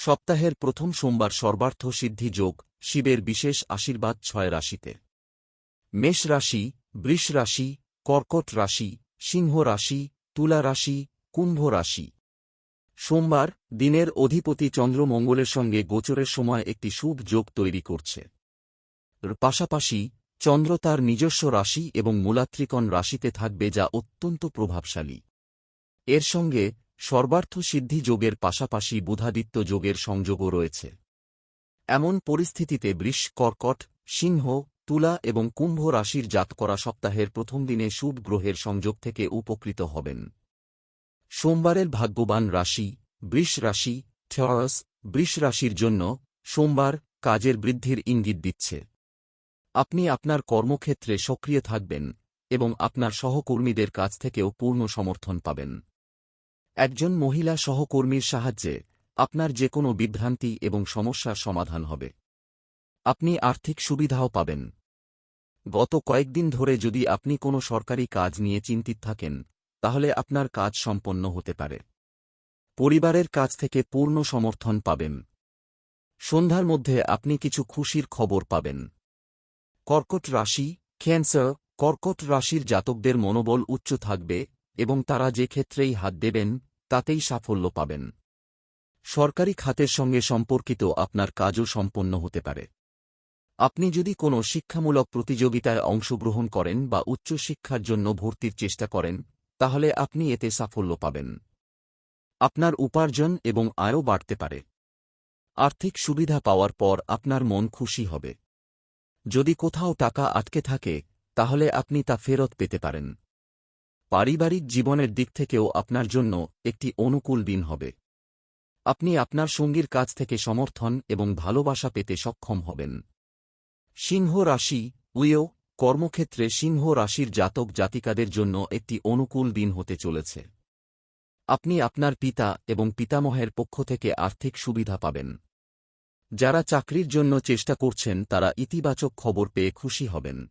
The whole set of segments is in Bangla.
সপ্তাহের প্রথম সোমবার সর্বার্থ সিদ্ধি যোগ, শিবের বিশেষ আশীর্বাদ ছয় রাশিতে। মেষ রাশি, বৃষ রাশি, কর্কট রাশি, সিংহ রাশি, তুলা রাশি, কুম্ভ রাশি। সোমবার দিনের অধিপতি চন্দ্র মঙ্গলের সঙ্গে গোচরের সময় একটি শুভ যোগ তৈরি করছে। পাশাপাশি চন্দ্র তার নিজস্ব রাশি এবং মূলাত্রিকণ রাশিতে থাকবে যা অত্যন্ত প্রভাবশালী। এর সঙ্গে সর্বার্থ সিদ্ধি যোগের পাশাপাশি বুধাদিত্য যোগের সংযোগও রয়েছে। এমন পরিস্থিতিতে বৃষ, কর্কট, সিংহ, তুলা এবং কুম্ভ রাশির জাত করা সপ্তাহের প্রথম দিনে শুভ গ্রহের সংযোগ থেকে উপকৃত হবেন। সোমবারের ভাগ্যবান রাশি, বৃষ রাশি থরস বৃষ রাশির জন্য সোমবার কাজের বৃদ্ধির ইঙ্গিত দিচ্ছে। আপনি আপনার কর্মক্ষেত্রে সক্রিয় থাকবেন এবং আপনার সহকর্মীদের কাছ থেকেও পূর্ণ সমর্থন পাবেন। একজন মহিলা সহকর্মীর সাহায্যে আপনার যে কোনো বিভ্রান্তি এবং সমস্যার সমাধান হবে। আপনি আর্থিক সুবিধাও পাবেন। গত কয়েকদিন ধরে যদি আপনি কোনো সরকারি কাজ নিয়ে চিন্তিত থাকেন, তাহলে আপনার কাজ সম্পন্ন হতে পারে। পরিবারের কাছ থেকে পূর্ণ সমর্থন পাবেন। সন্ধ্যার মধ্যে আপনি কিছু খুশির খবর পাবেন। কর্কট রাশি, ক্যান্সার, কর্কট রাশির জাতকদের মনোবল উচ্চ থাকবে এবং তারা যে ক্ষেত্রেই হাত দেবেন তাতেই সাফল্য পাবেন। সরকারি খাতের সঙ্গে সম্পর্কিত আপনার কাজও সম্পন্ন হতে পারে। আপনি যদি কোনো শিক্ষামূলক প্রতিযোগিতায় অংশগ্রহণ করেন বা উচ্চশিক্ষার জন্য ভর্তির চেষ্টা করেন, তাহলে আপনি এতে সাফল্য পাবেন। আপনার উপার্জন এবং আয়ও বাড়তে পারে। আর্থিক সুবিধা পাওয়ার পর আপনার মন খুশি হবে। যদি কোথাও টাকা আটকে থাকে, তাহলে আপনি তা ফেরত পেতে পারেন। পারিবারিক জীবনের দিক থেকেও আপনার জন্য একটি অনুকূল দিন হবে। আপনি আপনার সঙ্গীর কাছ থেকে সমর্থন এবং ভালোবাসা পেতে সক্ষম হবেন। সিংহ রাশি, উইও, কর্মক্ষেত্রে সিংহ রাশির জাতক জাতিকাদের জন্য একটি অনুকূল দিন হতে চলেছে। আপনি আপনার পিতা এবং পিতামহের পক্ষ থেকে আর্থিক সুবিধা পাবেন। যারা চাকরির জন্য চেষ্টা করছেন, তারা ইতিবাচক খবর পেয়ে খুশি হবেন।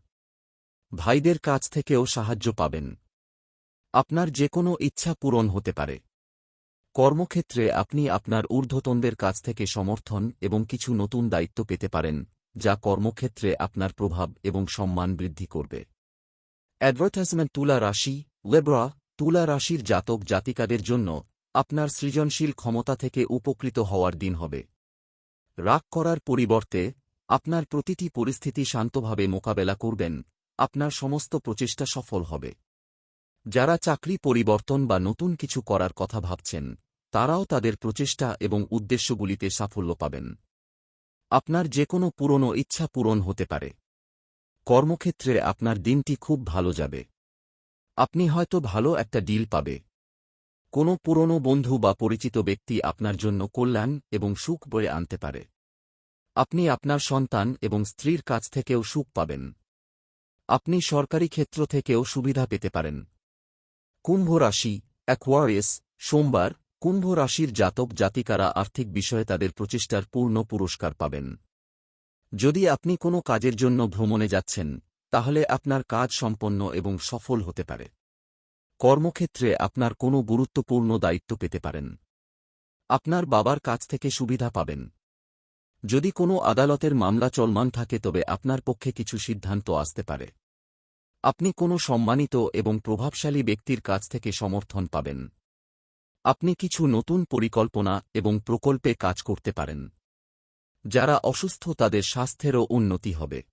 ভাইদের কাছ থেকেও সাহায্য পাবেন। আপনার যে কোনো ইচ্ছা পূরণ হতে পারে। কর্মক্ষেত্রে আপনি আপনার ঊর্ধ্বতনদের কাছ থেকে সমর্থন এবং কিছু নতুন দায়িত্ব পেতে পারেন, যা কর্মক্ষেত্রে আপনার প্রভাব এবং সম্মান বৃদ্ধি করবে। অ্যাডভার্টাইজমেন্ট তুলা রাশি, লেব্রা, তুলা রাশির জাতক জাতিকাদের জন্য আপনার সৃজনশীল ক্ষমতা থেকে উপকৃত হওয়ার দিন হবে। রাগ করার পরিবর্তে আপনার প্রতিটি পরিস্থিতি শান্তভাবে মোকাবেলা করবেন, আপনার সমস্ত প্রচেষ্টা সফল হবে। যারা চাকরি পরিবর্তন বা নতুন কিছু করার কথা ভাবছেন, তারাও তাদের প্রচেষ্টা এবং উদ্দেশ্যগুলিতে সাফল্য পাবেন। আপনার যে কোনো পুরনো ইচ্ছা পূরণ হতে পারে। কর্মক্ষেত্রে আপনার দিনটি খুব ভালো যাবে। আপনি হয়তো ভালো একটা ডিল পাবে। কোনো পুরনো বন্ধু বা পরিচিত ব্যক্তি আপনার জন্য কল্যাণ এবং সুখ বয়ে আনতে পারে। আপনি আপনার সন্তান এবং স্ত্রীর কাছ থেকেও সুখ পাবেন। আপনি সরকারি ক্ষেত্র থেকেও সুবিধা পেতে পারেন। কুম্ভ রাশি অ্যাকোয়ারিয়াস সোমবার, কুম্ভ রাশির জাতক জাতিকারা আর্থিক বিষয়ে তাদের প্রচেষ্টার পূর্ণ পুরস্কার পাবেন। যদি আপনি কোনো কাজের জন্য ভ্রমণে যাচ্ছেন, তাহলে আপনার কাজ সম্পন্ন এবং সফল হতে পারে। কর্মক্ষেত্রে আপনার কোনো গুরুত্বপূর্ণ দায়িত্ব পেতে পারেন। আপনার বাবার কাছ থেকে সুবিধা পাবেন। যদি কোনো আদালতের মামলা চলমান থাকে তবে আপনার পক্ষে কিছু সিদ্ধান্ত আসতে পারে। আপনি কোনো সম্মানিত এবং প্রভাবশালী ব্যক্তির কাছ থেকে সমর্থন পাবেন। আপনি কিছু নতুন পরিকল্পনা এবং প্রকল্পে কাজ করতে পারেন। যারা অসুস্থ তাদের স্বাস্থ্যেরও উন্নতি হবে।